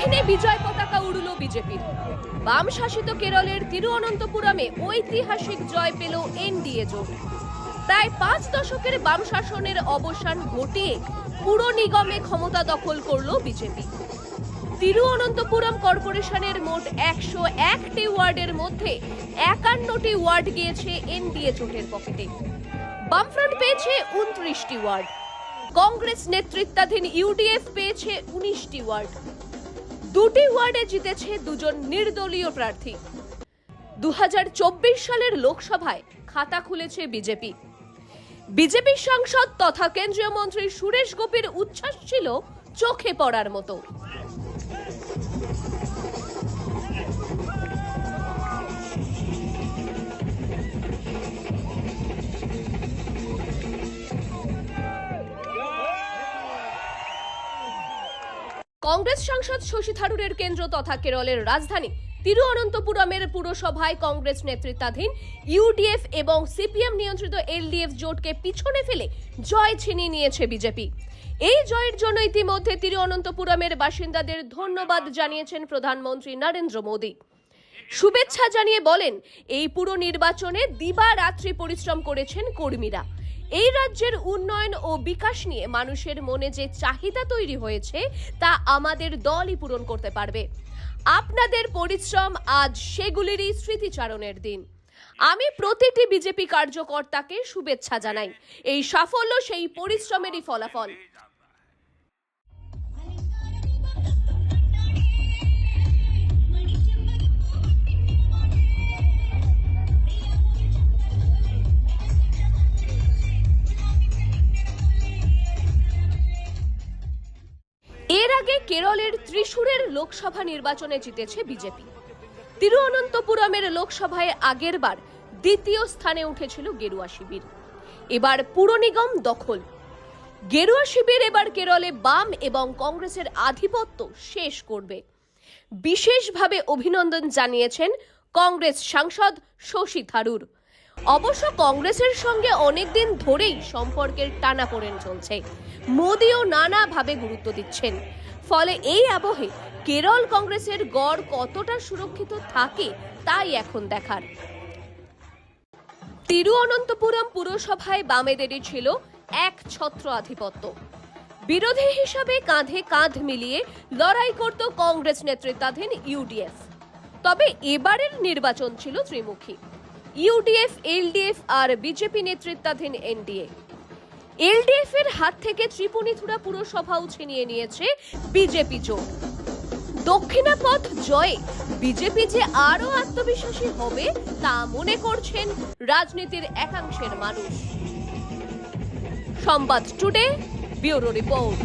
দক্ষিণে বিজয় পতাকা উড়ল বিজেপির। বাম শাসিত কেরলের তিরুঅনন্তপুরমে ঐতিহাসিক জয় পেল এনডিএ জোট। প্রায় পাঁচ দশকের বাম শাসনের অবসান ঘটিয়ে পুর নিগমে ক্ষমতা দখল করল বিজেপি। তিরুঅনন্তপুরম কর্পোরেশনের মোট একশো একটি ওয়ার্ডের মধ্যে একান্নটি ওয়ার্ড গিয়েছে এনডিএ জোটের পকেটে। বামফ্রন্ট পেয়েছে উনত্রিশটি ওয়ার্ড। কংগ্রেস নেতৃত্বাধীন ইউডিএফ পেয়েছে উনিশটি ওয়ার্ড। দুটি ওয়ার্ডে জিতেছে দুজন নির্দলীয় প্রার্থী। দু হাজার চব্বিশ সালের লোকসভায় খাতা খুলেছে বিজেপি। বিজেপি সাংসদ তথা কেন্দ্রীয় মন্ত্রী সুরেশ গোপীর উচ্ছ্বাস ছিল চোখে পড়ার মতো। কংগ্রেস সাংসদ শশী থারুরের কেন্দ্র তথা কেরলের রাজধানী তিরুঅনন্তপুরমের পুরসভায় কংগ্রেস নেতৃত্বাধীন ইউডিএফ এবং সিপিএম নিয়ন্ত্রিত এলডিএফ জোটকে পিছনে ফেলে জয় ছিনিয়ে নিয়েছে বিজেপি। এই জয়ের জন্য ইতিমধ্যে তিরুঅনন্তপুরমের বাসিন্দাদের ধন্যবাদ জানিয়েছেন প্রধানমন্ত্রী নরেন্দ্র মোদী। শুভেচ্ছা জানিয়ে বলেন, এই পুরো নির্বাচনে দিবারাত্রি পরিশ্রম করেছেন কর্মীরা। এই রাজ্যের উন্নয়ন ও বিকাশ নিয়ে মানুষের মনে যে চাহিদা তৈরি হয়েছে, তা আমাদের দলই পূরণ করতে পারবে। আপনাদের পরিশ্রম আজ সেগুলিরই স্মৃতিচারণের দিন। আমি প্রতিটি বিজেপি কার্যকর্তাকে শুভেচ্ছা জানাই। এই সাফল্য সেই পরিশ্রমেরই ফলাফল। এর আগে কেরলের ত্রিশূরের লোকসভা নির্বাচনে জিতেছে বিজেপি। তিরুঅনন্তপুরমের লোকসভায় আগেরবার দ্বিতীয় স্থানে উঠেছিল গেরুয়া শিবির। এবার পুর নিগম দখল। গেরুয়া শিবির এবার কেরলে বাম এবং কংগ্রেসের আধিপত্য শেষ করবে। বিশেষভাবে অভিনন্দন জানিয়েছেন কংগ্রেস সাংসদ শশী থারুর। অবশ্য কংগ্রেসের সঙ্গে অনেকদিন ধরেই সম্পর্কের টানাপোড়েন চলছে। মোদিও নানাভাবে গুরুত্ব দিচ্ছেন। ফলে এই আবহে কেরল কংগ্রেসের গড় কতটা সুরক্ষিত থাকে তাই এখন দেখার। তিরুঅনন্তপুরম পুরসভায় বামেদেরই ছিল এক ছত্র আধিপত্য। বিরোধী হিসাবে কাঁধে কাঁধ মিলিয়ে লড়াই করত কংগ্রেস নেতৃত্বাধীন ইউডিএফ। তবে এবারের নির্বাচন ছিল ত্রিমুখী। ইউডিএফ, এলডিএফ আর বিজেপি নেতৃত্বাধীন এনডিএ। এলডিএফ এর হাত থেকে ত্রিপুনিথুরা পুরসভাও ছিনিয়ে নিয়েছে বিজেপি জোট। দক্ষিণাপথ জয়ে বিজেপি যে আরও আত্মবিশ্বাসী হবে, তা মনে করছেন রাজনীতির একাংশের মানুষ। সংবাদ টুডে, ব্যুরো রিপোর্ট।